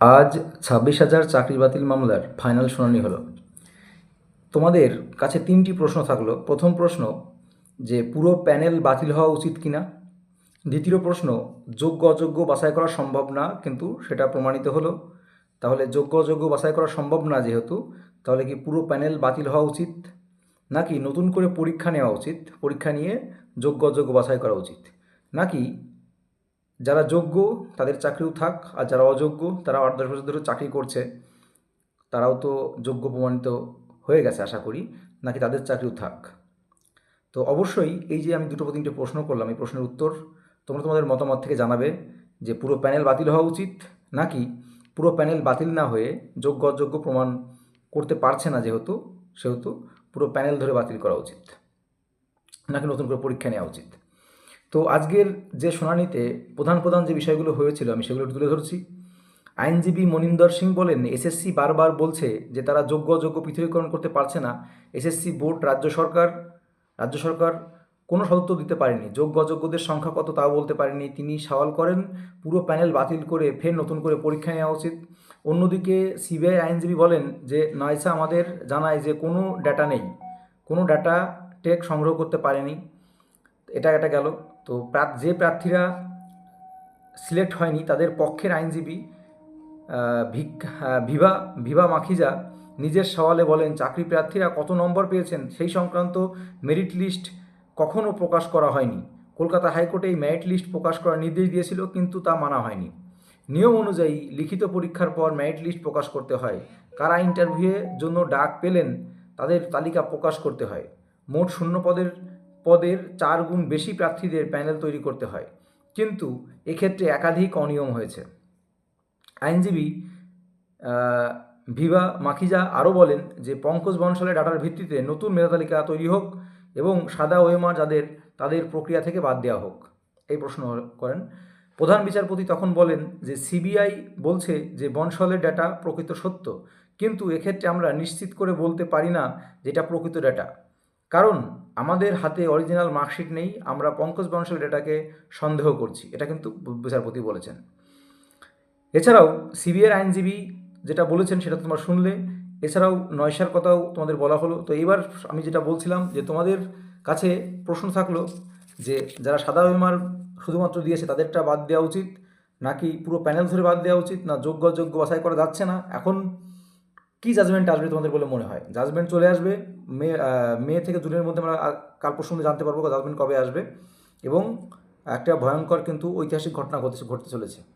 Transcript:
আজ ছাব্বিশ হাজার চাকরি বাতিল মামলার ফাইনাল শুনানি হলো। তোমাদের কাছে তিনটি প্রশ্ন থাকল। প্রথম প্রশ্ন, যে পুরো প্যানেল বাতিল হওয়া উচিত কিনা? দ্বিতীয় প্রশ্ন, যোগ্য অযোগ্য বাছাই করা সম্ভব না, কিন্তু সেটা প্রমাণিত হলো। তাহলে যোগ্য অযোগ্য বাছাই করা সম্ভব না যেহেতু, তাহলে কি পুরো প্যানেল বাতিল হওয়া উচিত? নাকি নতুন করে পরীক্ষা নেওয়া উচিত? পরীক্ষা নিয়ে যোগ্য অযোগ্য বাছাই করা উচিত? নাকি যারা যোগ্য, তাদের চাকরিও থাক, আর যারা অযোগ্য, তারা আট দশ বছর ধরে চাকরি করছে, তারাও তো যোগ্য প্রমাণিত হয়ে গেছে আশা করি, নাকি তাদের চাকরিও থাক। তো অবশ্যই এই যে আমি দুটো তিনটে প্রশ্ন করলাম, এই প্রশ্নের উত্তর তোমরা তোমাদের মতামত থেকে জানাবে যে পুরো প্যানেল বাতিল হওয়া উচিত, নাকি পুরো প্যানেল বাতিল না হয়ে যোগ্য, অযোগ্য প্রমাণ করতে পারছে না যেহেতু, সেহেতু পুরো প্যানেল ধরে বাতিল করা উচিত, নাকি নতুন করে পরীক্ষা নেওয়া উচিত। তো আজকের যে শুনানিতে প্রধান প্রধান যে বিষয়গুলো হয়েছিল, আমি সেগুলো তুলে ধরছি। আইনজীবী মনিন্দর সিং বলেন, এসএসসি বারবার বলছে যে তারা যোগ্য অযোগ্য পৃথকীকরণ করতে পারছে না। এসএসসি বোর্ড, রাজ্য সরকার রাজ্য সরকার কোনো সদত্ব দিতে পারেনি। যোগ্য অযোগ্যদের সংখ্যা কত তাও বলতে পারেনি। তিনি সওয়াল করেন, পুরো প্যানেল বাতিল করে ফের নতুন করে পরীক্ষা নেওয়া উচিত। অন্যদিকে সিবিআই আইনজীবী বলেন যে নয়সা আমাদের জানায় যে কোনো ডাটা নেই। কোনো ডাটা টেক সংগ্রহ করতে পারেনি। এটা এটা গেল। তো যে প্রার্থীরা সিলেক্ট হয়নি তাদের পক্ষের আইনজীবী ভিভা ভিভা মাখিজা নিজের সওয়ালে বলেন, চাকরি প্রার্থীরা কত নম্বর পেয়েছেন সেই সংক্রান্ত মেরিট লিস্ট কখনও প্রকাশ করা হয়নি। কলকাতা হাইকোর্টে এই মেরিট লিস্ট প্রকাশ করার নির্দেশ দিয়েছিল, কিন্তু তা মানা হয়নি। নিয়ম অনুযায়ী লিখিত পরীক্ষার পর মেরিট লিস্ট প্রকাশ করতে হয়। কারা ইন্টারভিউয়ের জন্য ডাক পেলেন তাদের তালিকা প্রকাশ করতে হয়। মোট শূন্য পদের পদের চার গুণ বেশি প্রার্থীদের প্যানেল তৈরি করতে হয়। কিন্তু এক্ষেত্রে একাধিক অনিয়ম হয়েছে। আইনজীবী ভিভা মাখিজা আরও বলেন যে, পঙ্কজ বনশালের ডাটার ভিত্তিতে নতুন মেধা তালিকা তৈরি হোক এবং সাদা ওয়েমার যাদের, তাদের প্রক্রিয়া থেকে বাদ দেওয়া হোক। এই প্রশ্ন করেন। প্রধান বিচারপতি তখন বলেন যে, সিবিআই বলছে যে, বনশলের ডাটা প্রকৃত সত্য। কিন্তু এক্ষেত্রে আমরা নিশ্চিত করে বলতে পারি না যেটা প্রকৃত ডাটা। কারণ আমাদের হাতে অরিজিনাল মার্কশিট নেই, আমরা পঙ্কজ বনশাল ডেটাকে সন্দেহ করছি, এটা কিন্তু বিচারপতি বলেছেন। এছাড়াও সিবিআই আইনজীবী যেটা বলেছেন সেটা তোমরা শুনলে, এছাড়াও নয়সার কথাও তোমাদের বলা হলো। তো এবার আমি যেটা বলছিলাম যে তোমাদের কাছে প্রশ্ন থাকল যে যারা সাদা বেমার শুধুমাত্র দিয়েছে তাদেরটা বাদ দেওয়া উচিত, নাকি পুরো প্যানেল ধরে বাদ দেওয়া উচিত, না যোগ্য যোগ্য বাছাই করা যাচ্ছে না? এখন কি জাজমেন্ট আসবে তোমাদের বলে মনে হয়? জাজমেন্ট চলে আসবে, মে মে থেকে জুনের মধ্যে আমরা কাল প্রসঙ্গে জানতে পারব জাজমেন্ট কবে আসবে। এবং একটা ভয়ঙ্কর কিন্তু ঐতিহাসিক ঘটনা ঘটতে ঘটতে চলেছে।